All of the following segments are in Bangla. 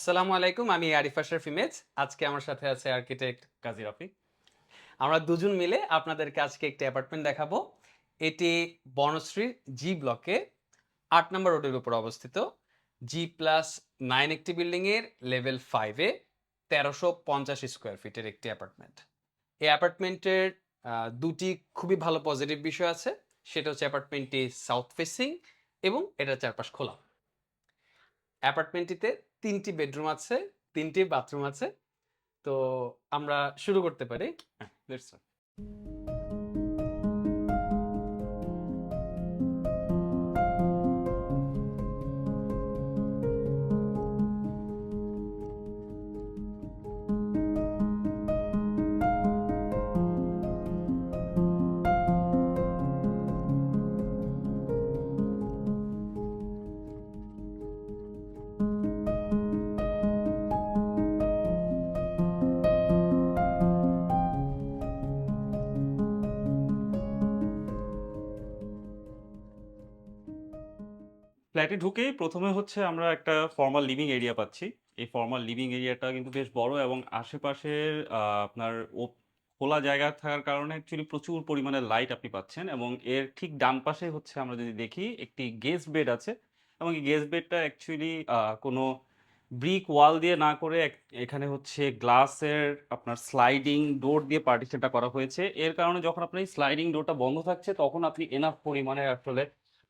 আসসালামু আলাইকুম, আমি আরিফ আশরাফ ইমেজ। আজকে আমার সাথে আছে আর্কিটেক্ট কাজী রাফিক। আমরা দুজন মিলে আপনাদেরকে আজকে একটি অ্যাপার্টমেন্ট দেখাবো। এটি বনশ্রী জি ব্লকে আট নম্বর রোডের উপর অবস্থিত। জি প্লাস নাইন একটি বিল্ডিংয়ের লেভেল ফাইভে তেরোশো পঞ্চাশ স্কোয়ার ফিটের একটি অ্যাপার্টমেন্ট এই অ্যাপার্টমেন্টের দুটি খুবই ভালো পজিটিভ বিষয় আছে। সেটা হচ্ছে অ্যাপার্টমেন্টটি সাউথ ফেসিং এবং এটার চারপাশ খোলা। অ্যাপার্টমেন্টটিতে তিনটি বেডরুম আছে তিনটি বাথরুম আছে। তো আমরা শুরু করতে পারি। লেটস ফ্ল্যাটে ঢুকেই প্রথমে হচ্ছে আমরা একটা ফর্মাল লিভিং এরিয়া পাচ্ছি। এই ফর্মাল লিভিং এরিয়াটা কিন্তু বেশ বড় এবং আশেপাশের আপনার খোলা জায়গা থাকার কারণে অ্যাকচুয়ালি প্রচুর পরিমাণে লাইট আপনি পাচ্ছেন এবং এর ঠিক ডান পাশে হচ্ছে আমরা যদি দেখি একটি গেস্ট বেড আছে এবং এই গেস্ট বেডটা অ্যাকচুয়ালি কোনো ব্রিক ওয়াল দিয়ে না করে এখানে হচ্ছে গ্লাসের আপনার স্লাইডিং ডোর দিয়ে পার্টিশনটা করা হয়েছে। এর কারণে যখন আপনার স্লাইডিং ডোরটা বন্ধ থাকছে তখন আপনি এনাফ পরিমাণে আসলে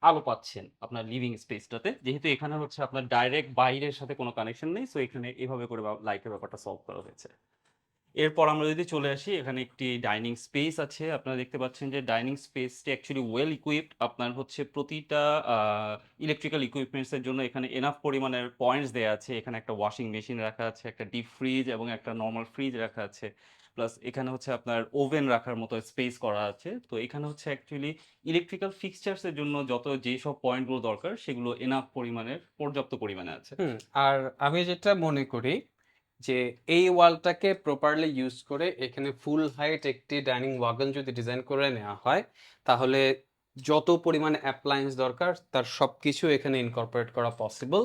আলো পাচ্ছেন আপনার লিভিং স্পেসটাতে যেহেতু এখানে হচ্ছে আপনার ডাইরেক্ট বাইরের সাথে কোনো কানেকশন নেই সো এখানে এভাবে করে লাইটের ব্যাপারটা সলভ করা হয়েছে। এরপর আমরা যদি চলে আসি, এখানে একটি ডাইনিং স্পেস আছে। আপনারা দেখতে পাচ্ছেন যে ডাইনিং স্পেসটি অ্যাকচুয়ালি ওয়েল ইকুইপড আপনার হচ্ছে প্রতিটা ইলেকট্রিক্যাল ইকুইপমেন্টসের জন্য এখানে এনাফ পরিমাণের পয়েন্টস দেওয়া আছে। এখানে একটা ওয়াশিং মেশিন রাখা আছে, একটা ডিপ ফ্রিজ এবং একটা নর্মাল ফ্রিজ রাখা আছে। প্লাস এখানে হচ্ছে আপনার ওভেন রাখার মতো স্পেস করা আছে। তো এখানে হচ্ছে অ্যাকচুয়ালি ইলেকট্রিক্যাল ফিক্সচার্সের জন্য যত যেসব পয়েন্টগুলো দরকার, সেগুলো এনাফ পরিমাণের, পর্যাপ্ত পরিমাণে আছে। আর আমি যেটা মনে করি যে এই ওয়ালটাকে প্রপারলি ইউজ করে এখানে ফুল হাইট একটি ডাইনিং ওয়াগন যদি ডিজাইন করে নেওয়া হয়, তাহলে যত পরিমাণে অ্যাপ্লায়েন্স দরকার, তার সব কিছু এখানে ইনকর্পোরেট করা পসিবল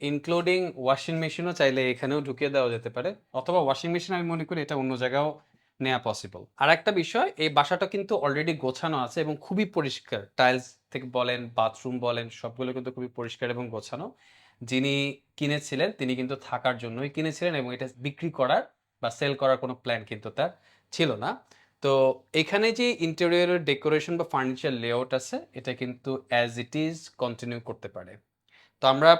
ইনক্লুডিং ওয়াশিং মেশিনও চাইলে এখানেও ঢুকিয়ে দেওয়া যেতে পারে, অথবা ওয়াশিং মেশিন আমি মনে করি এটা অন্য জায়গাও নেওয়া পসিবল আর একটা বিষয়, এই বাসাটা কিন্তু অলরেডি গোছানো আছে এবং খুবই পরিষ্কার। টাইলস থেকে বলেন বাথরুম বলেন, সবগুলো কিন্তু খুবই পরিষ্কার এবং গোছানো। যিনি কিনেছিলেন, তিনি কিন্তু থাকার জন্যই কিনেছিলেন এবং এটা বিক্রি করার বা সেল করার কোনো প্ল্যান কিন্তু তার ছিল না। তো এখানে যে ইন্টেরিয়রের ডেকোরেশন বা ফার্নিচার লেআউট আছে, এটা কিন্তু অ্যাজ ইট ইজ কন্টিনিউ করতে পারে। তো আমরা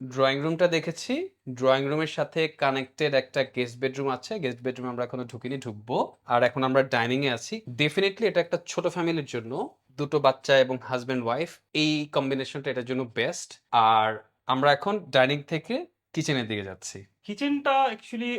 ড্রয়িং রুমটা দেখেছি। ড্রয়িং রুমের সাথে কানেক্টেড একটা গেস্ট বেডরুম আছে। গেস্ট বেডরুম আমরা এখনও ঢুকিনি, ঢুকবো। আর এখন আমরা ডাইনিং এ আছি। ডেফিনেটলি এটা একটা ছোট ফ্যামিলির জন্য। দুটো বাচ্চা এবং হাজব্যান্ড ওয়াইফ এই কম্বিনেশনটা এটার জন্য বেস্ট আর আমরা এখন ডাইনিং থেকে কিচেনের দিকে যাচ্ছি। কিচেনটা অ্যাকচুয়ালি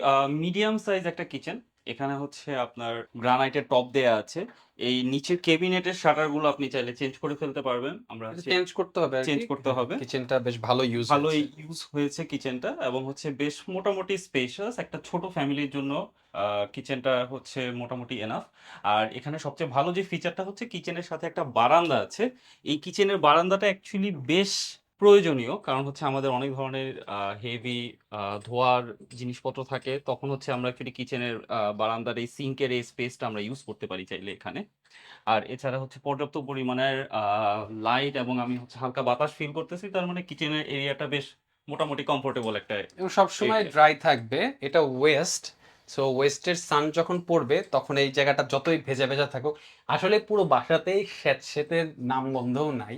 মিডিয়াম সাইজ একটা কিচেন এখানে হচ্ছে আপনার গ্রানাইটের টপ দেয়া আছে। এই নিচের কেবিনেটের শাটারগুলো আপনি চাইলে চেঞ্জ করে ফেলতে পারবেন। আমরা চেঞ্জ করতে হবে চেঞ্জ করতে হবে। কিচেনটা বেশ ভালো ইউজ ভালো ইউজ হয়েছে কিচেনটা এবং হচ্ছে বেশ মোটামুটি স্পেশাস একটা ছোট ফ্যামিলির জন্য কিচেনটা হচ্ছে মোটামুটি এনাফ আর এখানে সবচেয়ে ভালো যে ফিচারটা হচ্ছে কিচেনের সাথে একটা বারান্দা আছে। এই কিচেনের বারান্দাটা অ্যাকচুয়ালি বেশ প্রয়োজনীয়। কারণ হচ্ছে আমাদের অনেক ধরনের হেভি ধোয়ার জিনিসপত্র থাকে। তখন হচ্ছে আমরা অ্যাকচুয়ালি কিচেনের বারান্দার এই সিঙ্কের এই স্পেসটা আমরা ইউজ করতে পারি চাইলে এখানে। আর এছাড়া হচ্ছে পর্যাপ্ত পরিমাণের লাইট এবং আমি হচ্ছে হালকা বাতাস ফিল করতেছি তার মানে কিচেনের এরিয়াটা বেশ মোটামুটি কমফোর্টেবল একটা এবং সবসময় ড্রাই থাকবে। এটা ওয়েস্ট সো ওয়েস্টের সান যখন পড়বে তখন এই জায়গাটা যতই ভেজা ভেজা থাকুক আসলে পুরো বাসাতেই স্যাঁতসেঁতের নাম গন্ধও নাই।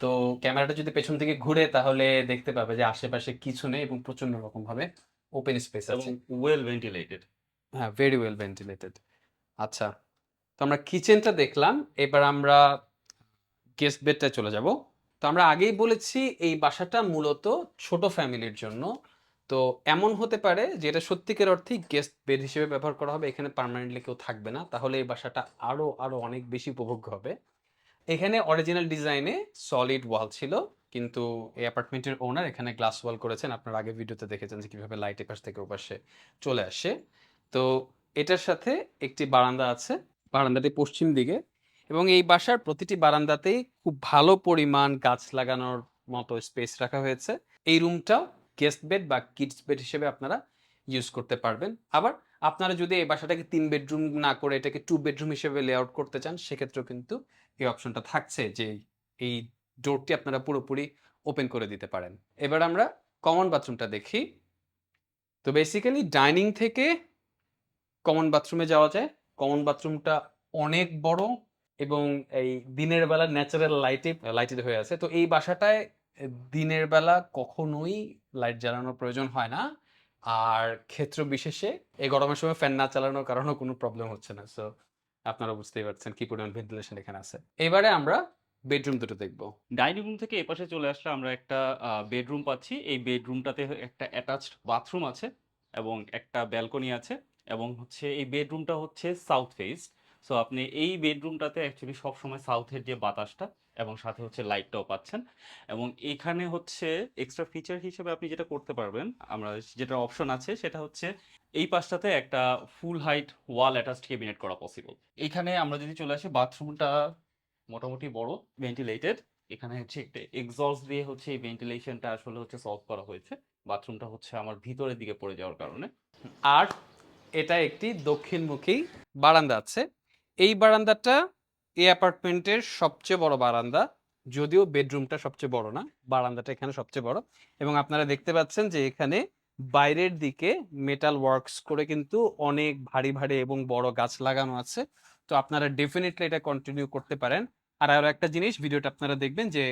তো ক্যামেরাটা যদি পেছন থেকে ঘুরে তাহলে দেখতে পাবে যে আশেপাশে কিছু নেই এবং প্রচণ্ড রকম ভাবে ওপেন স্পেস আছে। ওয়েল ভেন্টিলেটেড হ্যাঁ ভেরি ওয়েল ভেন্টিলেটেড আচ্ছা তো আমরা কিচেনটা দেখলাম এবার আমরা গেস্ট বেডটা চলে যাব। তো আমরা আগেই বলেছি এই বাসাটা মূলত ছোট ফ্যামিলির জন্য। তো এমন হতে পারে যে এটা সত্যিকার অর্থেই গেস্ট বেড হিসেবে ব্যবহার করা হবে এখানে পার্মানেন্টলি কেউ থাকবে না। তাহলে এই বাসাটা আরও আরও অনেক বেশি উপভোগ্য হবে। এখানে অরিজিনাল ডিজাইনে সলিড ওয়াল ছিল, কিন্তু এই অ্যাপার্টমেন্টের ওনার এখানে গ্লাস ওয়াল করেছেন। আপনার আগে ভিডিওতে দেখেছেন যে কীভাবে লাইট এপাশ থেকে ওপাশে চলে আসে। তো এটার সাথে একটি বারান্দা আছে, বারান্দাটি পশ্চিম দিকে। এবং এই বাসার প্রতিটি বারান্দাতেই খুব ভালো পরিমাণ গাছ লাগানোর মতো স্পেস রাখা হয়েছে। এই রুমটাও গেস্ট বেড বা কিডস বেড হিসেবে আপনারা ইউজ করতে পারবেন। আবার আপনারা যদি এই বাসাটাকে তিন বেডরুম না করে এটাকে টু বেডরুম হিসেবে লেআউট করতে চান, সেক্ষেত্রেও কিন্তু এই অপশনটা থাকছে যে এই ডোরটি আপনারা পুরোপুরি ওপেন করে দিতে পারেন। এবার আমরা কমন বাথরুমটা দেখি। তো বেসিক্যালি ডাইনিং থেকে কমন বাথরুমে যাওয়া যায়। কমন বাথরুমটা অনেক বড় এবং এই দিনের বেলা ন্যাচারাল লাইটে লাইটেড হয়ে আছে। তো এই বাসাটায় দিনের বেলা কখনোই লাইট জ্বালানোর প্রয়োজন হয় না। আর ক্ষেত্র বিশেষে এই গরমের সময় ফ্যান না চালানোর কারণেও কোনো প্রবলেম হচ্ছে না। সো আপনারা বুঝতেই পারছেন কি পরিমাণ ভেন্টিলেশন এখানে আছে। এবারে আমরা বেডরুম দুটো দেখব। ডাইনিং রুম থেকে এপাশে চলে আসলে আমরা একটা বেডরুম পাচ্ছি। এই বেডরুমটাতে একটা অ্যাটাচড বাথরুম আছে এবং একটা ব্যালকনি আছে এবং হচ্ছে এই বেডরুমটা হচ্ছে সাউথ ফেস সো আপনি এই বেডরুমটাতে অ্যাকচুয়ালি সবসময় সাউথের যে বাতাসটা এবং সাথে হচ্ছে লাইটটাও পাচ্ছেন। এবং এখানে হচ্ছে এক্সট্রা ফিচার হিসেবে আপনি যেটা করতে পারবেন, আমরা যেটা অপশন আছে সেটা হচ্ছে এই পাশটাতে একটা full height wall attached cabinet করা পসিবল এখানে আমরা যদি চলে আসি বাথরুমটা মোটামুটি বড় ভেন্টিলেটেড এখানে হচ্ছে একটা এক্সস্ট দিয়ে হচ্ছে এই ভেন্টিলেশনটা আসলে হচ্ছে সলভ করা হয়েছে। বাথরুমটা হচ্ছে আমার ভিতরের দিকে পড়ে যাওয়ার কারণে। আর এটা একটি দক্ষিণমুখী বারান্দা আছে। এই বারান্দাটা এই অ্যাপার্টমেন্টের সবচেয়ে বড় বারান্দা, যদিও বেডরুমটা সবচেয়ে বড় না, বারান্দাটা এখানে সবচেয়ে বড়। এবং আপনারা দেখতে পাচ্ছেন যে এখানে বাইরের দিকে মেটাল ওয়ার্কস করে কিন্তু অনেক ভারী ভারী এবং বড় গাছ লাগানো আছে। তো আপনারা ডেফিনেটলি এটা কন্টিনিউ করতে পারেন। আর আরও একটা জিনিস, ভিডিওটা আপনারা দেখবেন যে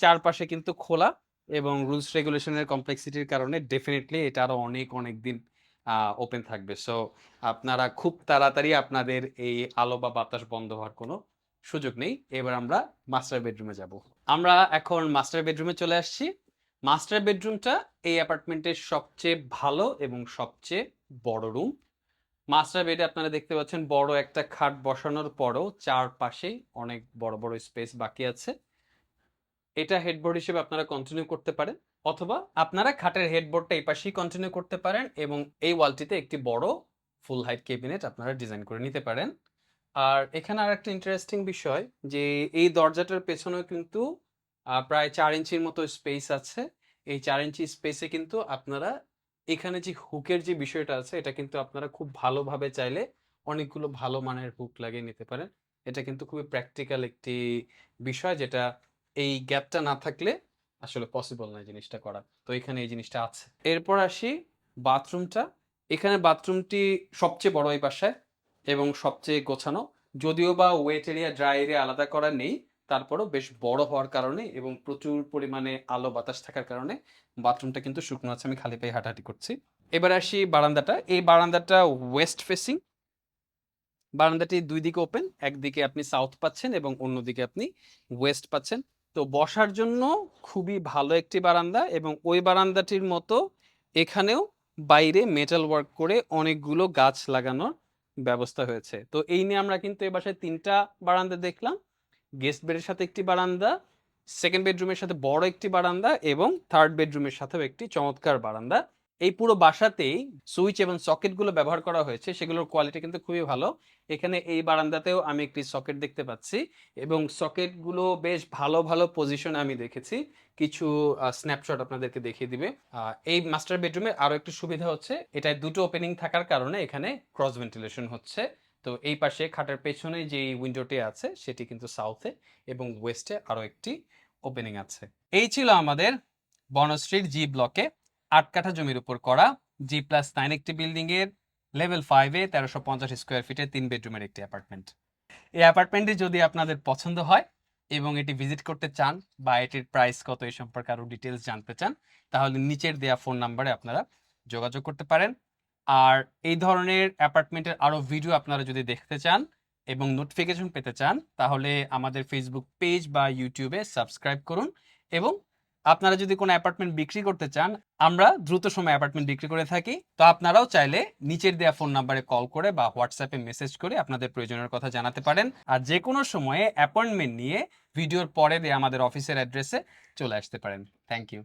চারপাশে কিন্তু খোলা এবং রুলস রেগুলেশনের কমপ্লেক্সিটির কারণে ডেফিনেটলি এটা আরও অনেক অনেক দিন ওপেন থাকবে। সো আপনারা খুব তাড়াতাড়ি আপনাদের এই আলো বা বাতাস বন্ধ হওয়ার কোনো সুযোগ নেই। এবার আমরা মাস্টার বেডরুমে যাব। আমরা এখন মাস্টার বেডরুমে চলে আসছি। মাস্টার বেডরুমটা এই অ্যাপার্টমেন্টের সবচেয়ে ভালো এবং সবচেয়ে বড় রুম মাস্টার বেডে আপনারা দেখতে পাচ্ছেন বড় একটা খাট বসানোর পরও চারপাশেই অনেক বড় বড় স্পেস বাকি আছে। এটা হেডবোর্ড হিসেবে আপনারা কন্টিনিউ করতে পারেন অথবা আপনারা খাটের হেডবোর্ডটা এই পাশেই কন্টিনিউ করতে পারেন এবং এই ওয়ালটিতে একটি বড় ফুল হাইট ক্যাবিনেট আপনারা ডিজাইন করে নিতে পারেন। আর এখানে আর একটা ইন্টারেস্টিং বিষয় যে এই দরজাটার পেছনেও কিন্তু প্রায় চার ইঞ্চির মতো স্পেস আছে। এই চার ইঞ্চি স্পেসে কিন্তু আপনারা এখানে যে হুকের যে বিষয়টা আছে, এটা কিন্তু আপনারা খুব ভালোভাবে চাইলে অনেকগুলো ভালো মানের হুক লাগিয়ে নিতে পারেন। এটা কিন্তু খুবই প্র্যাকটিক্যাল একটি বিষয় যেটা এই গ্যাপটা না থাকলে আসলে পসিবল না জিনিসটা করা। তো এখানে এই জিনিসটা আছে। এরপর আসি বাথরুমটা। এখানে বাথরুমটি সবচেয়ে বড় এই বাসায় এবং সবচেয়ে গোছানো। যদিও বা ওয়েট এরিয়া ড্রাই এরিয়া আলাদা করা নেই। তারপরও বেশ বড় হওয়ার কারণে এবং প্রচুর পরিমাণে আলো বাতাস থাকার কারণে বাথরুমটা কিন্তু শুকনো আছে, আমি খালি পায়ে হাঁটাহাঁটি করছি। এবার আসি বারান্দাটা। এই বারান্দাটা ওয়েস্ট ফেসিং বারান্দাটি দুই দিকে ওপেন একদিকে আপনি সাউথ পাচ্ছেন এবং অন্যদিকে আপনি ওয়েস্ট পাচ্ছেন। তো বসার জন্য খুবই ভালো একটি বারান্দা এবং ওই বারান্দাটির মতো এখানেও বাইরে মেটাল ওয়ার্ক করে অনেকগুলো গাছ লাগানোর ব্যবস্থা হয়েছে। তো এই নিয়ে আমরা কিন্তু এ বাসায় তিনটা বারান্দা দেখলাম। গেস্ট বেডের সাথে একটি বারান্দা সেকেন্ড বেডরুমের সাথে বড় একটি বারান্দা এবং থার্ড বেডরুমের সাথেও একটি চমৎকার বারান্দা। এই পুরো বাসাতেই সুইচ এবং সকেটগুলো ব্যবহার করা হয়েছে, সেগুলোর কোয়ালিটি কিন্তু খুবই ভালো। এখানে এই বারান্দাতেও আমি একটি সকেট দেখতে পাচ্ছি এবং সকেটগুলো বেশ ভালো ভালো পজিশনে আমি দেখেছি। কিছু স্ন্যাপশট আপনাদেরকে দেখিয়ে দিবে। এই মাস্টার বেডরুমে আরও একটি সুবিধা হচ্ছে, এটায় দুটো ওপেনিং থাকার কারণে এখানে ক্রস ভেন্টিলেশন হচ্ছে। তো এই পাশে খাটের পেছনে যে উইন্ডোটি আছে, সেটি কিন্তু সাউথে এবং ওয়েস্টে আরও একটি ওপেনিং আছে। এই ছিল আমাদের বনশ্রীর জি ব্লকে আট কাঠা জমির উপর করা জি প্লাস নাইন একটি বিল্ডিং এর লেভেল ফাইভে তেরোশো পঞ্চাশ স্কোয়ার ফিটের তিন বেডরুমের একটি অ্যাপার্টমেন্ট এই অ্যাপার্টমেন্টটি যদি আপনাদের পছন্দ হয় এবং এটি ভিজিট করতে চান বা এটির প্রাইস কত এই সম্পর্কে আরও ডিটেলস জানতে চান, তাহলে নিচের দেয়া ফোন নাম্বারে আপনারা যোগাযোগ করতে পারেন। আর এই ধরনের অ্যাপার্টমেন্টের আরও ভিডিও আপনারা যদি দেখতে চান এবং নোটিফিকেশন পেতে চান, তাহলে আমাদের ফেসবুক পেজ বা ইউটিউবে সাবস্ক্রাইব করুন এবং আপনারা যদি কোনো অ্যাপার্টমেন্ট বিক্রি করতে চান, আমরা দ্রুত সময় অ্যাপার্টমেন্ট বিক্রি করে থাকি। তো আপনারাও চাইলে নিচের দেওয়া ফোন নাম্বারে কল করে বা হোয়াটসঅ্যাপে মেসেজ করে আপনাদের প্রয়োজনের কথা জানাতে পারেন। আর যে কোনো সময়ে অ্যাপয়েন্টমেন্ট নিয়ে ভিডিওর পরে আমাদের অফিসের অ্যাড্রেসে চলে আসতে পারেন। Thank you